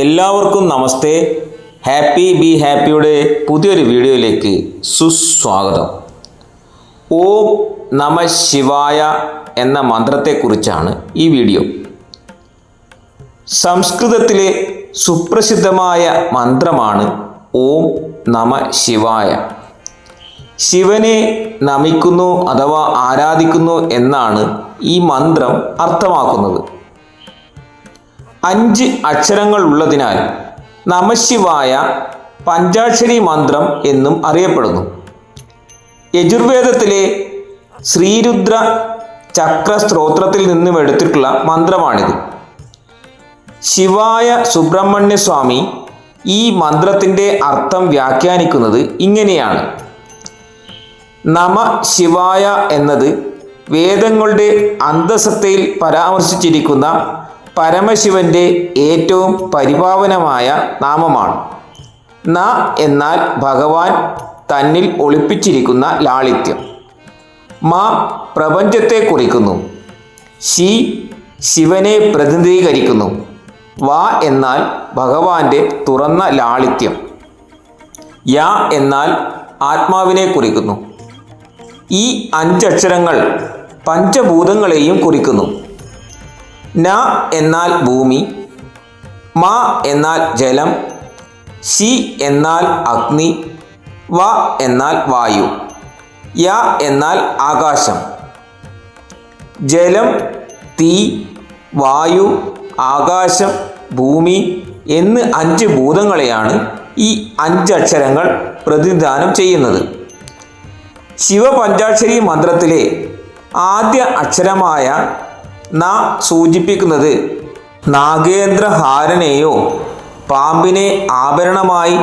എല്ലാവർക്കും നമസ്തേ. Happy be ഹാപ്പിയുടെ പുതിയൊരു വീഡിയോയിലേക്ക് സുസ്വാഗതം. ഓം നമ ശിവായ എന്ന മന്ത്രത്തെക്കുറിച്ചാണ് ഈ വീഡിയോ. സംസ്കൃതത്തിലെ സുപ്രസിദ്ധമായ മന്ത്രമാണ് ഓം നമ ശിവായ. ശിവനെ നമിക്കുന്നു അഥവാ ആരാധിക്കുന്നു എന്നാണ് ഈ മന്ത്രം അർത്ഥമാക്കുന്നത്. അഞ്ച് അക്ഷരങ്ങൾ ഉള്ളതിനാൽ നമശിവായ പഞ്ചാക്ഷരി മന്ത്രം എന്നും അറിയപ്പെടുന്നു. യജുർവേദത്തിലെ ശ്രീരുദ്ര ചക്ര സ്ത്രോത്രത്തിൽ നിന്നും എടുത്തിട്ടുള്ള മന്ത്രമാണിത്. ശിവായ സുബ്രഹ്മണ്യസ്വാമി ഈ മന്ത്രത്തിന്റെ അർത്ഥം വ്യാഖ്യാനിക്കുന്നത് ഇങ്ങനെയാണ്. നമ ശിവായ എന്നത് വേദങ്ങളുടെ അന്തസത്തയിൽ പരാമർശിച്ചിരിക്കുന്ന പരമശിവന്റെ ഏറ്റവും പരിപാവനമായ നാമമാണ്. ന എന്നാൽ ഭഗവാൻ തന്നിൽ ഒളിപ്പിച്ചിരിക്കുന്ന ലാളിത്യം. മ പ്രപഞ്ചത്തെ കുറിക്കുന്നു. ശി ശിവനെ പ്രതിനിധീകരിക്കുന്നു. വ എന്നാൽ ഭഗവാന്റെ തുറന്ന ലാളിത്യം. യ എന്നാൽ ആത്മാവിനെ കുറിക്കുന്നു. ഈ അഞ്ചക്ഷരങ്ങൾ പഞ്ചഭൂതങ്ങളെയും കുറിക്കുന്നു. ന എന്നാൽ ഭൂമി മ എന്നാൽ ജലം ശി എന്നാൽ അഗ്നി വ എന്നാൽ വായു യ എന്നാൽ ആകാശം. ജലം തീ വായു ആകാശം ഭൂമി എന്ന് അഞ്ച് ഭൂതങ്ങളെയാണ് ഈ അഞ്ചക്ഷരങ്ങൾ പ്രതിനിധാനം ചെയ്യുന്നത്. ശിവപഞ്ചാക്ഷരി മന്ത്രത്തിലെ ആദ്യ അക്ഷരമായ ന സൂചിപ്പിക്കുന്നത് നാഗേന്ദ്രഹാരനെയോ പാമ്പിനെ ആഭരണമായി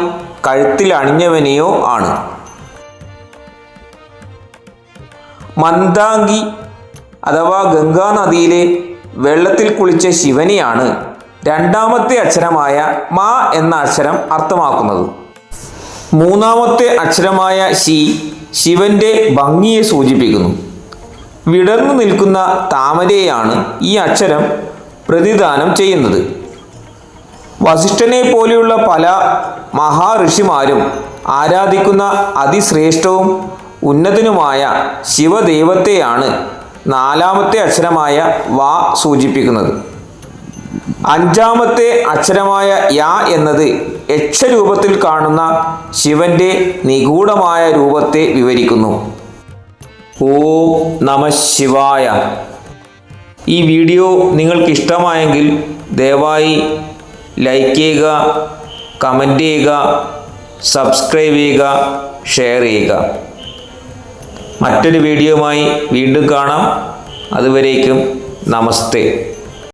കഴുത്തിൽ അണിഞ്ഞവനെയോ ആണ്. മന്ദാങ്കി അഥവാ ഗംഗാ നദിയിലെ വെള്ളത്തിൽ കുളിച്ച ശിവനെയാണ് രണ്ടാമത്തെ അക്ഷരമായ മാ എന്ന അക്ഷരം അർത്ഥമാക്കുന്നത്. മൂന്നാമത്തെ അക്ഷരമായ ശി ശിവന്റെ ഭംഗിയെ സൂചിപ്പിക്കുന്നു. വിടർന്നു നിൽക്കുന്ന താമരയാണ് ഈ അക്ഷരം പ്രതിദാനം ചെയ്യുന്നത്. വസിഷ്ഠനെ പോലെയുള്ള പല മഹാഋഷിമാരും ആരാധിക്കുന്ന അതിശ്രേഷ്ഠവും ഉന്നതനുമായ ശിവദൈവത്തെയാണ് നാലാമത്തെ അക്ഷരമായ വാ സൂചിപ്പിക്കുന്നത്. അഞ്ചാമത്തെ അക്ഷരമായ യാ എന്നത് യക്ഷരൂപത്തിൽ കാണുന്ന ശിവന്റെ നിഗൂഢമായ രൂപത്തെ വിവരിക്കുന്നു. ഓം നമ ശിവായ. ഈ വീഡിയോ നിങ്ങൾക്ക് ഇഷ്ടമായെങ്കിൽ ദയവായി ലൈക്ക് ചെയ്യുക കമന്റ് ചെയ്യുക സബ്സ്ക്രൈബ് ചെയ്യുക ഷെയർ ചെയ്യുക. മറ്റൊരു വീഡിയോയുമായി വീണ്ടും കാണാം. അതുവരേക്കും നമസ്തേ.